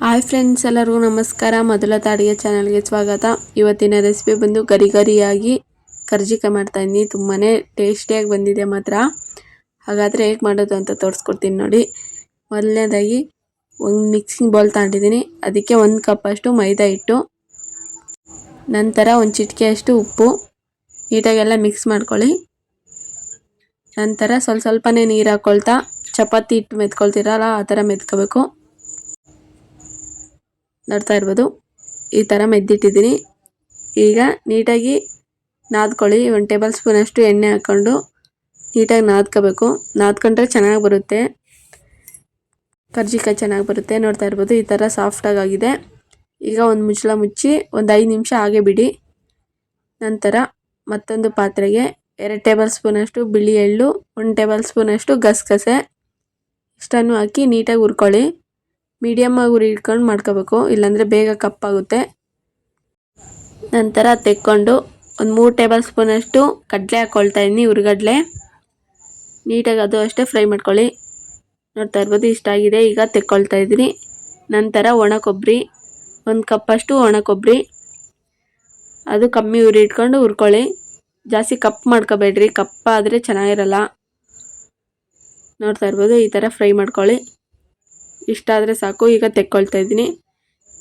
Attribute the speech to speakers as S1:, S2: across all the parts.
S1: Hi friends, ಎಲ್ಲರಿಗೂ ನಮಸ್ಕಾರ. ಮೊದಲ ತಾಡಿಗೆ ಚಾನಲ್ಗೆ ಸ್ವಾಗತ. ಇವತ್ತಿನ ರೆಸಿಪಿ ಬಂದು ಗರಿ ಗರಿಯಾಗಿ ಕರ್ಜಿಕಾಯಿ ಮಾಡ್ತಾ ಇದ್ದೀನಿ. ತುಂಬಾ ಟೇಸ್ಟಿಯಾಗಿ ಬಂದಿದೆ ಮಾತ್ರ. ಹಾಗಾದರೆ ಹೇಗೆ ಮಾಡೋದು ಅಂತ ತೋರಿಸ್ಕೊಡ್ತೀನಿ ನೋಡಿ. ಮೊದಲನೇದಾಗಿ ಒಂದು ಮಿಕ್ಸಿಂಗ್ ಬೌಲ್ ತಗೊಂಡಿದ್ದೀನಿ. ಅದಕ್ಕೆ ಒಂದು ಕಪ್ಪಷ್ಟು ಮೈದಾ ಹಿಟ್ಟು, ನಂತರ ಒಂದು ಚಿಟಿಕೆಯಷ್ಟು ಉಪ್ಪು. ನೀಟಾಗೆಲ್ಲ ಮಿಕ್ಸ್ ಮಾಡ್ಕೊಳ್ಳಿ. ನಂತರ ಸ್ವಲ್ಪ ಸ್ವಲ್ಪನೇ ನೀರು ಹಾಕ್ಕೊಳ್ತಾ ಚಪಾತಿ ಹಿಟ್ಟು ಮೆತ್ಕೊಳ್ತೀರಲ್ಲ, ಆ ಥರ ಮೆತ್ಕೋಬೇಕು. ನೋಡ್ತಾ ಇರ್ಬೋದು. ಈ ಥರ ಮೆದ್ದಿಟ್ಟಿದ್ದೀನಿ. ಈಗ ನೀಟಾಗಿ ನಾದ್ಕೊಳ್ಳಿ. ಒಂದು ಟೇಬಲ್ ಸ್ಪೂನಷ್ಟು ಎಣ್ಣೆ ಹಾಕ್ಕೊಂಡು ನೀಟಾಗಿ ನಾದ್ಕೋಬೇಕು. ನಾದ್ಕೊಂಡ್ರೆ ಚೆನ್ನಾಗಿ ಬರುತ್ತೆ. ಕರ್ಜಿಕಾಯಿ ಚೆನ್ನಾಗಿ ಬರುತ್ತೆ. ನೋಡ್ತಾ ಇರ್ಬೋದು. ಈ ಥರ ಸಾಫ್ಟಾಗಿದೆ ಈಗ ಒಂದು ಮುಚ್ಚಳ ಮುಚ್ಚಿ ಒಂದು ಐದು ನಿಮಿಷ ಹಾಗೆ ಬಿಡಿ. ನಂತರ ಮತ್ತೊಂದು ಪಾತ್ರೆಗೆ ಎರಡು ಟೇಬಲ್ ಸ್ಪೂನಷ್ಟು ಬಿಳಿ ಎಳ್ಳು, ಒಂದು ಟೇಬಲ್ ಸ್ಪೂನಷ್ಟು ಗಸಗಸೆ. ಇಷ್ಟನ್ನು ಹಾಕಿ ನೀಟಾಗಿ ಹುರ್ಕೊಳ್ಳಿ. ಮೀಡಿಯಮ್ ಆಗಿ ಉರಿ ಇಟ್ಕೊಂಡು ಮಾಡ್ಕೋಬೇಕು. ಇಲ್ಲಾಂದರೆ ಬೇಗ ಕಪ್ಪಾಗುತ್ತೆ. ನಂತರ ತೆಕ್ಕೊಂಡು ಒಂದು ಮೂರು ಟೇಬಲ್ ಸ್ಪೂನಷ್ಟು ಕಡಲೆ ಹಾಕ್ಕೊಳ್ತಾ ಇದ್ದೀನಿ ಉರಿಗಡಲೆ ನೀಟಾಗಿ ಅದು ಅಷ್ಟೇ ಫ್ರೈ ಮಾಡ್ಕೊಳ್ಳಿ. ನೋಡ್ತಾ ಇರ್ಬೋದು ಇಷ್ಟ ಆಗಿದೆ. ಈಗ ತೆಕ್ಕೊಳ್ತಾ ಇದ್ದೀನಿ. ನಂತರ ಒಣ ಕೊಬ್ಬರಿ ಒಂದು ಕಪ್ಪಷ್ಟು ಒಣ ಕೊಬ್ಬರಿ ಅದು ಕಮ್ಮಿ ಉರಿ ಇಟ್ಕೊಂಡು ಹುರ್ಕೊಳ್ಳಿ. ಜಾಸ್ತಿ ಕಪ್ ಮಾಡ್ಕೋಬೇಡ್ರಿ. ಕಪ್ಪ ಆದರೆ ಚೆನ್ನಾಗಿರಲ್ಲ. ನೋಡ್ತಾ ಇರ್ಬೋದು ಈ ಥರ ಫ್ರೈ ಮಾಡ್ಕೊಳ್ಳಿ. ಇಷ್ಟ ಆದರೆ ಸಾಕು. ಈಗ ತೆಕ್ಕೊಳ್ತಾ ಇದ್ದೀನಿ.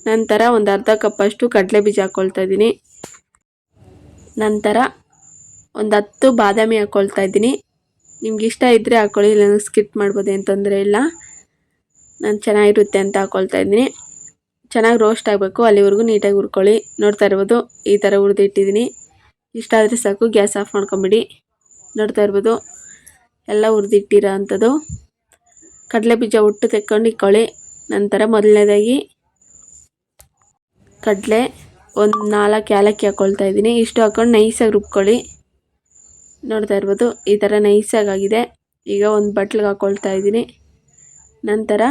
S1: ನಂತರ ಒಂದು ಅರ್ಧ ಕಪ್ಪಷ್ಟು ಕಡಲೆ ಬೀಜ ಹಾಕ್ಕೊಳ್ತಾ ಇದ್ದೀನಿ. ನಂತರ ಒಂದು ಹತ್ತು ಬಾದಾಮಿ ಹಾಕ್ಕೊಳ್ತಾ ಇದ್ದೀನಿ. ನಿಮ್ಗೆ ಇಷ್ಟ ಇದ್ದರೆ ಹಾಕ್ಕೊಳ್ಳಿ ಇಲ್ಲ ಸ್ಕಿಪ್ ಮಾಡ್ಬೋದು ಏನು ತೊಂದರೆ ಇಲ್ಲ. ನಾನು ಚೆನ್ನಾಗಿರುತ್ತೆ ಅಂತ ಹಾಕ್ಕೊಳ್ತಾ ಇದ್ದೀನಿ. ಚೆನ್ನಾಗಿ ರೋಸ್ಟ್ ಆಗಬೇಕು. ಅಲ್ಲಿವರೆಗೂ ನೀಟಾಗಿ ಹುರ್ಕೊಳ್ಳಿ. ನೋಡ್ತಾ ಇರ್ಬೋದು, ಈ ಥರ ಹುರಿದಿಟ್ಟಿದ್ದೀನಿ ಇಷ್ಟ ಆದರೆ ಸಾಕು, ಗ್ಯಾಸ್ ಆಫ್ ಮಾಡ್ಕೊಂಬಿಡಿ. ನೋಡ್ತಾ ಇರ್ಬೋದು, ಎಲ್ಲ ಹುರಿದಿಟ್ಟಿರೋ ಅಂಥದ್ದು. ಕಡಲೆ ಬೀಜ ಉಟ್ಟು ತೆಕ್ಕೊಂಡು ಇಕ್ಕೊಳ್ಳಿ ನಂತರ ಮೊದಲನೇದಾಗಿ ಕಡಲೆ ಒಂದು ನಾಲ್ಕು ಏಲಕ್ಕಿ ಹಾಕ್ಕೊಳ್ತಾ ಇದ್ದೀನಿ. ಇಷ್ಟು ಹಾಕ್ಕೊಂಡು ನೈಸಾಗಿ ರುಬ್ಕೊಳ್ಳಿ. ನೋಡ್ತಾ ಇರ್ಬೋದು, ಈ ಥರ ನೈಸಾಗಿ ಆಗಿದೆ ಈಗ ಒಂದು ಬಟ್ಲಿಗೆ ಹಾಕ್ಕೊಳ್ತಾ ಇದ್ದೀನಿ. ನಂತರ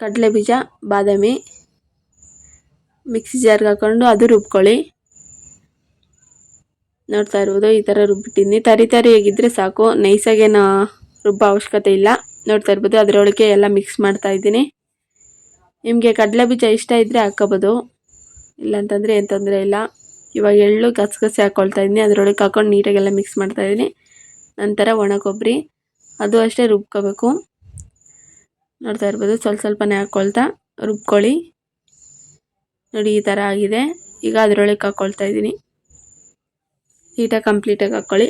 S1: ಕಡಲೆ ಬೀಜ ಬಾದಾಮಿ ಮಿಕ್ಸಿ ಜಾರ್ಗೆ ಹಾಕ್ಕೊಂಡು ಅದು ರುಬ್ಕೊಳ್ಳಿ. ನೋಡ್ತಾ ಇರ್ಬೋದು, ಈ ಥರ ರುಬ್ಬಿಟ್ಟಿದ್ದೀನಿ. ತರಿ ತರಿ ಹೇಗಿದ್ದರೆ ಸಾಕು. ನೈಸಾಗೇನು? ರುಬ್ಬೋ ಅವಶ್ಯಕತೆ ಇಲ್ಲ. ನೋಡ್ತಾ ಇರ್ಬೋದು, ಅದರೊಳಗೆ ಎಲ್ಲ ಮಿಕ್ಸ್ ಮಾಡ್ತಾ ಇದ್ದೀನಿ. ನಿಮಗೆ ಕಡಲೆ ಬೀಜ ಇಷ್ಟ ಇದ್ದರೆ ಹಾಕೋಬೋದು ಇಲ್ಲಾಂತಂದರೆ ಏನು ತೊಂದರೆ ಇಲ್ಲ. ಇವಾಗ ಎಳ್ಳು ಗಸಗಸೆ ಹಾಕ್ಕೊಳ್ತಾ ಇದ್ದೀನಿ. ಅದರೊಳಗೆ ಹಾಕೊಂಡು ನೀಟಾಗೆಲ್ಲ ಮಿಕ್ಸ್ ಮಾಡ್ತಾ ಇದ್ದೀನಿ. ನಂತರ ಒಣ ಕೊಬ್ಬರಿ. ಅದು ಅಷ್ಟೇ ರುಬ್ಕೋಬೇಕು. ನೋಡ್ತಾ ಇರ್ಬೋದು, ಸ್ವಲ್ಪ ಸ್ವಲ್ಪನೇ ಹಾಕ್ಕೊಳ್ತಾ ರುಬ್ಕೊಳ್ಳಿ. ನೋಡಿ, ಈ ಥರ ಆಗಿದೆ. ಈಗ ಅದರೊಳಗೆ ಹಾಕ್ಕೊಳ್ತಾ ಇದ್ದೀನಿ. ನೀಟಾಗಿ ಕಂಪ್ಲೀಟಾಗಿ ಹಾಕ್ಕೊಳ್ಳಿ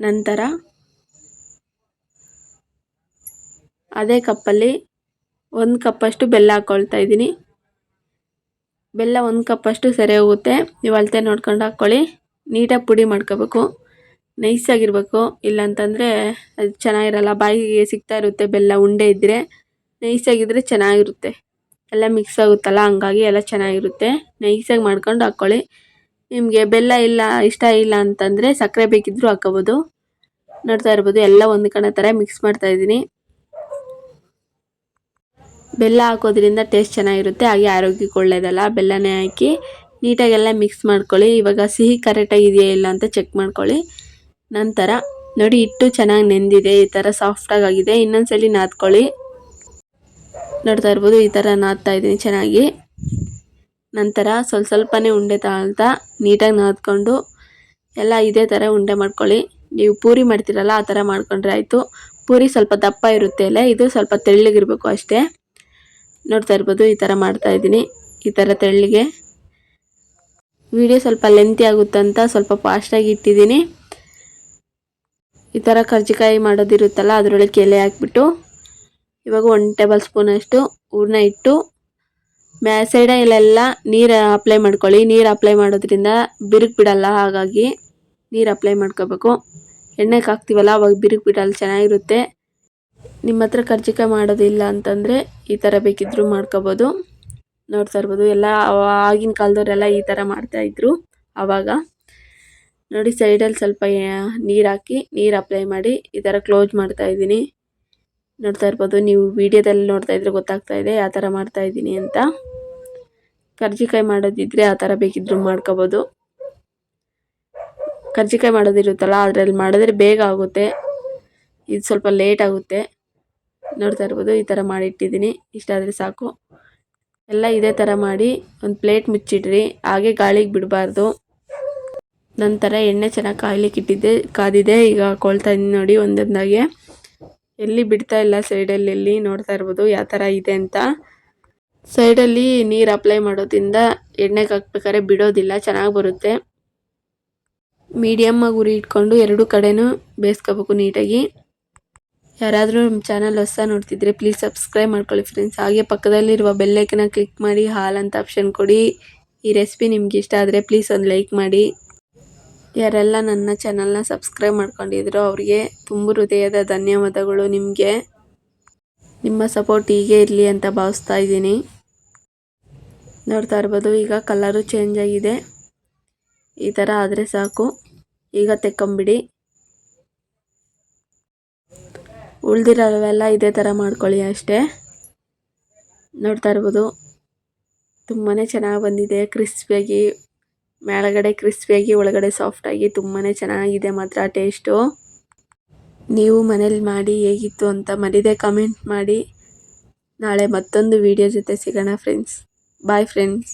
S1: ನಂತರ ಅದೇ ಕಪ್ಪಲ್ಲಿ ಒಂದು ಕಪ್ಪಷ್ಟು ಬೆಲ್ಲ ಹಾಕ್ಕೊಳ್ತಾ ಇದ್ದೀನಿ. ಬೆಲ್ಲ ಒಂದು ಕಪ್ಪಷ್ಟು ಸರಿ ಹೋಗುತ್ತೆ. ನೀವು ಅಳತೆ ನೋಡ್ಕೊಂಡು ಹಾಕ್ಕೊಳ್ಳಿ ನೀಟಾಗಿ ಪುಡಿ ಮಾಡ್ಕೋಬೇಕು. ನೈಸಾಗಿರ್ಬೇಕು. ಇಲ್ಲಾಂತಂದರೆ ಅದು ಚೆನ್ನಾಗಿರಲ್ಲ. ಬಾಯಿಗೆ ಸಿಗ್ತಾ ಇರುತ್ತೆ ಬೆಲ್ಲ ಉಂಡೆ ಇದ್ದರೆ ನೈಸಾಗಿದ್ದರೆ ಚೆನ್ನಾಗಿರುತ್ತೆ. ಎಲ್ಲ ಮಿಕ್ಸ್ ಆಗುತ್ತಲ್ಲ? ಹಂಗಾಗಿ ಎಲ್ಲ ಚೆನ್ನಾಗಿರುತ್ತೆ. ನೈಸಾಗಿ ಮಾಡ್ಕೊಂಡು ಹಾಕ್ಕೊಳ್ಳಿ ನಿಮಗೆ ಬೆಲ್ಲ ಇಲ್ಲ, ಇಷ್ಟ ಇಲ್ಲ ಅಂತಂದರೆ ಸಕ್ಕರೆ ಬೇಕಿದ್ದರೂ ಹಾಕ್ಕೋಬೋದು. ನೋಡ್ತಾ ಇರ್ಬೋದು, ಎಲ್ಲ ಒಂದು ಕಣ ಥರ ಮಿಕ್ಸ್ ಮಾಡ್ತಾ ಇದ್ದೀನಿ. ಬೆಲ್ಲ ಹಾಕೋದ್ರಿಂದ ಟೇಸ್ಟ್ ಚೆನ್ನಾಗಿರುತ್ತೆ, ಹಾಗೆ ಆರೋಗ್ಯಕ್ಕೆ ಒಳ್ಳೆಯದಲ್ಲ ಬೆಲ್ಲನೇ ಹಾಕಿ ನೀಟಾಗೆಲ್ಲ ಮಿಕ್ಸ್ ಮಾಡ್ಕೊಳ್ಳಿ. ಇವಾಗ ಸಿಹಿ ಕರೆಕ್ಟಾಗಿ ಇದೆಯಾ ಇಲ್ಲ ಅಂತ ಚೆಕ್ ಮಾಡ್ಕೊಳ್ಳಿ. ನಂತರ ನೋಡಿ, ಹಿಟ್ಟು ಚೆನ್ನಾಗಿ ನೆಂದಿದೆ, ಈ ಥರ ಸಾಫ್ಟಾಗಿ ಆಗಿದೆ. ಇನ್ನೊಂದ್ಸಲಿ ನಾದ್ಕೊಳ್ಳಿ. ನೋಡ್ತಾ ಇರ್ಬೋದು, ಈ ಥರ ನಾದ್ತಾ ಇದ್ದೀನಿ ಚೆನ್ನಾಗಿ. ನಂತರ ಸ್ವಲ್ಪ ಸ್ವಲ್ಪನೇ ಉಂಡೆ ತಾಳ್ತಾ ನೀಟಾಗಿ ನಾದ್ಕೊಂಡು ಎಲ್ಲ ಇದೇ ಥರ ಉಂಡೆ ಮಾಡ್ಕೊಳ್ಳಿ. ನೀವು ಪೂರಿ ಮಾಡ್ತೀರಲ್ಲ ಆ ಥರ ಮಾಡ್ಕೊಂಡ್ರೆ ಆಯಿತು. ಪೂರಿ ಸ್ವಲ್ಪ ದಪ್ಪ ಇರುತ್ತೆ ಅಲ್ಲ, ಇದು ಸ್ವಲ್ಪ ತೆಳ್ಳಗಿರಬೇಕು ಅಷ್ಟೇ. ನೋಡ್ತಾ ಇರ್ಬೋದು, ಈ ಥರ ಮಾಡ್ತಾ ಇದ್ದೀನಿ, ಈ ಥರ ತೆಳ್ಳಿಗೆ. ವಿಡಿಯೋ ಸ್ವಲ್ಪ ಲೆಂತಿ ಆಗುತ್ತಂತ ಸ್ವಲ್ಪ ಫಾಸ್ಟಾಗಿ ಇಟ್ಟಿದ್ದೀನಿ. ಈ ಥರ ಕರ್ಜಿಕಾಯಿ ಮಾಡೋದಿರುತ್ತಲ್ಲ, ಅದರೊಳಗೆ ಎಲೆ ಹಾಕ್ಬಿಟ್ಟು, ಇವಾಗ ಒಂದು ಟೇಬಲ್ ಸ್ಪೂನಷ್ಟು ಹೂರ್ಣ ಇಟ್ಟು ಮ್ಯಾ ಸೈಡಲ್ಲೆಲ್ಲ ನೀರು ಅಪ್ಲೈ ಮಾಡ್ಕೊಳ್ಳಿ. ನೀರು ಅಪ್ಲೈ ಮಾಡೋದ್ರಿಂದ ಬಿರುಕು ಬಿಡಲ್ಲ. ಹಾಗಾಗಿ ನೀರು ಅಪ್ಲೈ ಮಾಡ್ಕೋಬೇಕು. ಎಣ್ಣೆಗೆ ಹಾಕ್ತೀವಲ್ಲ, ಅವಾಗ ಬಿರುಕು ಬಿಡಲ್ಲ. ಚೆನ್ನಾಗಿರುತ್ತೆ. ನಿಮ್ಮ ಹತ್ರ ಕರ್ಜಿಕಾಯಿ ಮಾಡೋದಿಲ್ಲ ಅಂತಂದರೆ ಈ ಥರ ಬೇಕಿದ್ದರೂ ಮಾಡ್ಕೋಬೋದು. ನೋಡ್ತಾ ಇರ್ಬೋದು. ಎಲ್ಲ ಆಗಿನ ಕಾಲದವರೆಲ್ಲ ಈ ಥರ ಮಾಡ್ತಾಯಿದ್ರು ಆವಾಗ ನೋಡಿ, ಸೈಡಲ್ಲಿ ಸ್ವಲ್ಪ ನೀರು ಹಾಕಿ ನೀರು ಅಪ್ಲೈ ಮಾಡಿ ಈ ಥರ ಕ್ಲೋಸ್ ಮಾಡ್ತಾ ಇದ್ದೀನಿ. ನೋಡ್ತಾ ಇರ್ಬೋದು. ನೀವು ವಿಡಿಯೋದಲ್ಲಿ ನೋಡ್ತಾ ಇದ್ರೆ ಗೊತ್ತಾಗ್ತಾ ಇದೆ ಯಾವ ಥರ ಮಾಡ್ತಾ ಇದ್ದೀನಿ ಅಂತ. ಕರ್ಜಿಕಾಯಿ ಮಾಡೋದಿದ್ರೆ ಆ ಥರ ಬೇಕಿದ್ದರೂ ಮಾಡ್ಕೋಬೋದು. ಕರ್ಜಿಕಾಯಿ ಮಾಡೋದಿರುತ್ತಲ್ಲ, ಅದರಲ್ಲಿ ಮಾಡಿದ್ರೆ ಬೇಗ ಆಗುತ್ತೆ. ಇದು ಸ್ವಲ್ಪ ಲೇಟ್ ಆಗುತ್ತೆ. ನೋಡ್ತಾ ಇರ್ಬೋದು, ಈ ಥರ ಮಾಡಿಟ್ಟಿದ್ದೀನಿ. ಇಷ್ಟ ಆದರೆ ಸಾಕು. ಎಲ್ಲ ಇದೇ ಥರ ಮಾಡಿ ಒಂದು ಪ್ಲೇಟ್ ಮುಚ್ಚಿಡ್ರಿ. ಹಾಗೆ ಗಾಳಿಗೆ ಬಿಡಬಾರ್ದು. ನಂತರ ಎಣ್ಣೆ ಚೆನ್ನಾಗಿ ಕಾಯ್ಲಿಕ್ಕೆ ಇಟ್ಟಿದ್ದೆ ಕಾದಿದೆ. ಈಗ ಕೊಳ್ತಾ ಇದ್ದೀನಿ ನೋಡಿ ಒಂದೊಂದಾಗೆ. ಎಲ್ಲಿ ಬಿಡ್ತಾ ಇಲ್ಲ ಸೈಡಲ್ಲಿ, ಎಲ್ಲಿ ನೋಡ್ತಾ ಇರ್ಬೋದು, ಯಾವ ಥರ ಇದೆ ಅಂತ. ಸೈಡಲ್ಲಿ ನೀರು ಅಪ್ಲೈ ಮಾಡೋದ್ರಿಂದ ಎಣ್ಣೆಗೆ ಹಾಕ್ಬೇಕಾದ್ರೆ ಬಿಡೋದಿಲ್ಲ, ಚೆನ್ನಾಗಿ ಬರುತ್ತೆ. ಮೀಡಿಯಮ್ಮಾಗಿ ಉರಿ ಇಟ್ಕೊಂಡು ಎರಡು ಕಡೆನೂ ಬೇಯಿಸ್ಕೋಬೇಕು ನೀಟಾಗಿ. ಯಾರಾದರೂ ನಮ್ಮ ಚಾನಲ್ ಹೊಸ ನೋಡ್ತಿದ್ರೆ ಪ್ಲೀಸ್ ಸಬ್ಸ್ಕ್ರೈಬ್ ಮಾಡ್ಕೊಳ್ಳಿ ಫ್ರೆಂಡ್ಸ್ ಹಾಗೆ ಪಕ್ಕದಲ್ಲಿರುವ ಬೆಲ್ಲೈಕನ್ನ ಕ್ಲಿಕ್ ಮಾಡಿ, ಹಾಲ್ ಅಂತ ಆಪ್ಷನ್ ಕೊಡಿ. ಈ ರೆಸಿಪಿ ನಿಮ್ಗೆ ಇಷ್ಟ ಆದರೆ ಪ್ಲೀಸ್ ಒಂದು ಲೈಕ್ ಮಾಡಿ. ಯಾರೆಲ್ಲ ನನ್ನ ಚಾನಲ್ನ ಸಬ್ಸ್ಕ್ರೈಬ್ ಮಾಡ್ಕೊಂಡಿದ್ರು ಅವರಿಗೆ ತುಂಬ ಹೃದಯದ ಧನ್ಯವಾದಗಳು ನಿಮಗೆ. ನಿಮ್ಮ ಸಪೋರ್ಟ್ ಹೀಗೆ ಇರಲಿ ಅಂತ ಭಾವಿಸ್ತಾ ಇದ್ದೀನಿ. ನೋಡ್ತಾ ಇರ್ಬೋದು, ಈಗ ಕಲರು ಚೇಂಜ್ ಆಗಿದೆ. ಈ ಥರ ಆದರೆ ಸಾಕು. ಈಗ ತೆಕ್ಕೊಂಬಿಡಿ. ಉಳಿದಿರೋವೆಲ್ಲ ಇದೇ ಥರ ಮಾಡ್ಕೊಳ್ಳಿ ಅಷ್ಟೇ. ನೋಡ್ತಾ ಇರ್ಬೋದು ತುಂಬಾ ಚೆನ್ನಾಗಿ ಬಂದಿದೆ ಕ್ರಿಸ್ಪಿಯಾಗಿ ಮೇಳಗಡೆ ಕ್ರಿಸ್ಪಿಯಾಗಿ, ಒಳಗಡೆ ಸಾಫ್ಟಾಗಿ ತುಂಬಾ ಚೆನ್ನಾಗಿದೆ ಮಾತ್ರ ಟೇಸ್ಟು ನೀವು ಮನೇಲಿ ಮಾಡಿ ಹೇಗಿತ್ತು ಅಂತ ಮರಿದೇ ಕಮೆಂಟ್ ಮಾಡಿ. ನಾಳೆ ಮತ್ತೊಂದು ವಿಡಿಯೋ ಜೊತೆ ಸಿಗೋಣ ಫ್ರೆಂಡ್ಸ್ ಬಾಯ್ ಫ್ರೆಂಡ್ಸ್